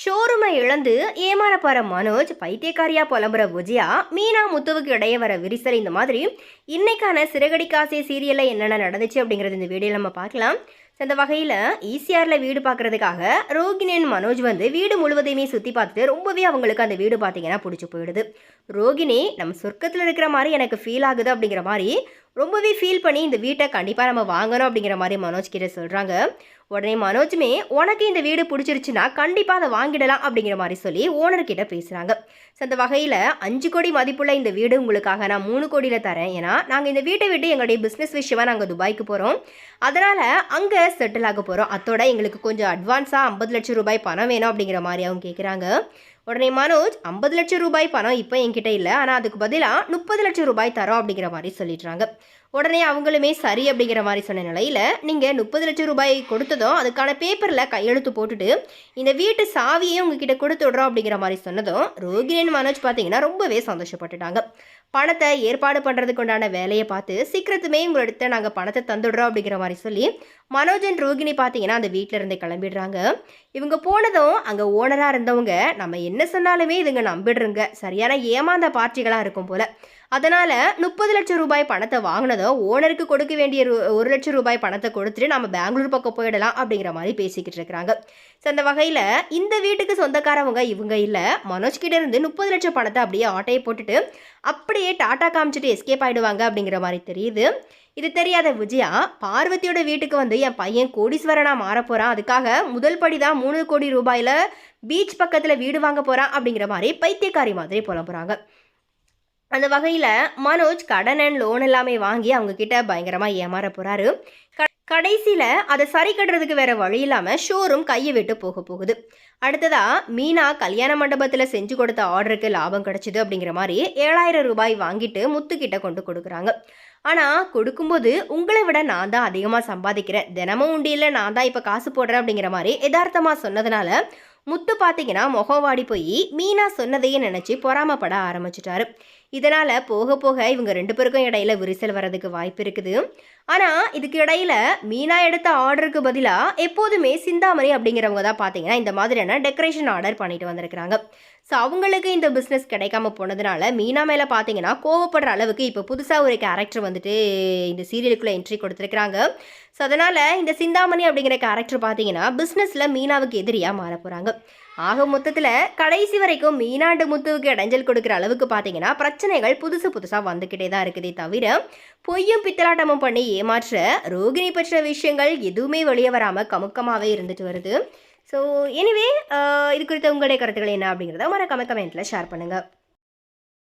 ஷோரூமை இழந்து ஏமாற மனோஜ் பைத்தியக்காரியா புலம்புற விஜயா மீனா முத்துவுக்கு இடையே வர விரிசல் இந்த மாதிரி இன்னைக்கான சிறகடி காசே சீரியல்ல என்னென்ன நடந்துச்சு? அப்படிங்கறது இந்த வீடியோ நம்ம பார்க்கலாம். அந்த வகையில் ஈசிஆரில் வீடு பார்க்குறதுக்காக ரோகிணியன் மனோஜ் வந்து வீடு முழுவதையுமே சுற்றி பார்த்துட்டு ரொம்பவே அவங்களுக்கு அந்த வீடு பார்த்தீங்கன்னா பிடிச்சி போயிடுது. ரோகிணி நம்ம சொர்க்கத்தில் இருக்கிற மாதிரி எனக்கு ஃபீல் ஆகுது அப்படிங்கிற மாதிரி ரொம்பவே ஃபீல் பண்ணி இந்த வீட்டை கண்டிப்பாக நம்ம வாங்கணும் அப்படிங்கிற மாதிரி மனோஜ் கிட்ட சொல்கிறாங்க உடனே மனோஜுமே உனக்கு இந்த வீடு பிடிச்சிருச்சுன்னா கண்டிப்பாக அதை வாங்கிடலாம் அப்படிங்கிற மாதிரி சொல்லி ஓனர்கிட்ட பேசுகிறாங்க ஸோ அந்த வகையில் அஞ்சு கோடி மதிப்புள்ள இந்த வீடு உங்களுக்காக நான் மூணு கோடியில் தரேன். ஏன்னா நாங்கள் இந்த வீட்டை விட்டு எங்களுடைய பிஸ்னஸ் விஷயமாக நாங்கள் துபாய்க்கு போகிறோம் அதனால் அங்கே செட்டில் ஆக போகிறோம் அத்தோட எங்களுக்கு கொஞ்சம் அட்வான்ஸாக ஐம்பது லட்சம் ரூபாய் பணம் வேணும் அப்படிங்கிற மாதிரி அவங்க கேட்குறாங்க உடனே மனோஜ் ஐம்பது லட்சம் ரூபாய் பணம் இப்போ என்கிட்ட இல்லை. ஆனால் அதுக்கு பதிலாக முப்பது லட்சம் ரூபாய் தரோம் அப்படிங்கிற மாதிரி சொல்லிடுறாங்க. உடனே அவங்களுமே சரி அப்படிங்கிற மாதிரி சொன்ன நிலையில் நீங்கள் முப்பது லட்சம் ரூபாய் கொடுத்ததும் அதுக்கான பேப்பரில் கையெழுத்து போட்டுட்டு இந்த வீட்டு சாவியை உங்ககிட்ட கொடுத்து விடுறோம் அப்படிங்கிற மாதிரி சொன்னதும் ரோகிணியன் மனோஜ் பார்த்தீங்கன்னா ரொம்பவே சந்தோஷப்பட்டுட்டாங்க. பணத்தை ஏற்பாடு பண்ணுறதுக்கு உண்டான வேலையை பார்த்து சீக்கிரத்துமே உங்கள்கிட்ட நாங்கள் பணத்தை தந்துடுறோம் அப்படிங்கிற மாதிரி சொல்லி மனோஜன் ரோகிணி பார்த்தீங்கன்னா அந்த வீட்டில் இருந்தே கிளம்பிடுறாங்க. இவங்க போனதும் அங்கே ஓனராக இருந்தவங்க நம்ம என்ன சொன்னாலுமே இதுங்க நம்பிடுறங்க. சரியான ஏமாந்த பார்ட்டிகளாக இருக்கும் போல. அதனால் முப்பது லட்சம் ரூபாய் பணத்தை வாங்கினதும் ஓனருக்கு கொடுக்க வேண்டிய ஒரு லட்சம் ரூபாய் பணத்தை கொடுத்துட்டு நம்ம பெங்களூர் பக்கம் போயிடலாம் அப்படிங்கிற மாதிரி பேசிக்கிட்டு இருக்கிறாங்க. ஸோ அந்த வகையில் இந்த வீட்டுக்கு சொந்தக்காரவங்க இவங்க இல்லை. மனோஜ் கிட்ட இருந்து முப்பது லட்சம் பணத்தை அப்படியே ஆட்டையை போட்டுட்டு அப்படியே டாட்டா காமிச்சிட்டு எஸ்கேப் ஆகிடுவாங்க அப்படிங்கிற மாதிரி தெரியுது. இது தெரியாத விஜயா பார்வதியோட வீட்டுக்கு வந்து என் பையன் கோடீஸ்வரனா மாற போகிறான் அதுக்காக முதல் படி தான் மூணு கோடி ரூபாயில் பீச் பக்கத்தில் வீடு வாங்க போகிறான் அப்படிங்கிற மாதிரி பைத்தியக்காரி மாதிரி புலம்புறாங்க. அந்த வகையில் மனோஜ் கடன் அண்ட் லோன் எல்லாமே வாங்கி அவங்கக்கிட்ட பயங்கரமாக ஏமாற போகிறாரு கடைசியில் அதை சரி கட்டுறதுக்கு வேற வழி இல்லாமல் ஷோரூம் கையை விட்டு போக போகுது. அடுத்ததா மீனா கல்யாண மண்டபத்தில் செஞ்சு கொடுத்த ஆர்டருக்கு லாபம் கிடைச்சிது அப்படிங்கிற மாதிரி ஏழாயிரம் ரூபாய் வாங்கிட்டு முத்துக்கிட்ட கொண்டு கொடுக்குறாங்க. ஆனால் கொடுக்கும்போது உங்களை விட நான் தான் அதிகமாக சம்பாதிக்கிறேன். தினமும் உண்டியில் நான் தான் இப்போ காசு போடுறேன் அப்படிங்கிற மாதிரி யதார்த்தமாக சொன்னதுனால முத்து பார்த்தீங்கன்னா முகம் வாடி போய் மீனா சொன்னதையே நினச்சி பொறாமப்பட ஆரம்பிச்சிட்டாரு. இதனால் போக போக இவங்க ரெண்டு பேருக்கும் இடையில விரிசல் வர்றதுக்கு வாய்ப்பு இருக்குது. ஆனால் இதுக்கு இடையில மீனா எடுத்த ஆர்டருக்கு பதிலாக எப்போதுமே சிந்தாமணி அப்படிங்கிறவங்க தான் பார்த்தீங்கன்னா இந்த மாதிரியான டெக்கரேஷன் ஆர்டர் பண்ணிட்டு வந்திருக்கிறாங்க. ஸோ அவங்களுக்கு இந்த பிஸ்னஸ் கிடைக்காம போனதுனால மீனா மேலே பார்த்தீங்கன்னா கோவப்படுற அளவுக்கு இப்போ புதுசாக ஒரு கேரக்டர் வந்துட்டு இந்த சீரியலுக்குள்ளே என்ட்ரி கொடுத்துருக்குறாங்க. ஸோ அதனால் இந்த சிந்தாமணி அப்படிங்கிற கேரக்டர் பார்த்தீங்கன்னா பிஸ்னஸில் மீனாவுக்கு எதிரியாக மாற போகிறாங்க ஆக மொத்தத்தில் கடைசி வரைக்கும் மீனாண்டு முத்துவுக்கு இடைஞ்சல் கொடுக்குற அளவுக்கு பார்த்தீங்கன்னா பிரச்சனைகள் புதுசு புதுசாக வந்துக்கிட்டே தான் இருக்குதே தவிர பொய்யும் பித்தலாட்டமும் பண்ணி ஏமாற்ற ரோகிணி பற்றின விஷயங்கள் எதுவுமே வெளியே வராமல் கமுக்கமாகவே இருந்துட்டு வருது. ஸோ எனிவே இது குறித்த உங்களுடைய கருத்துக்கள் என்ன அப்படிங்கிறத மறக்காம கமெண்ட்டில் ஷேர் பண்ணுங்கள்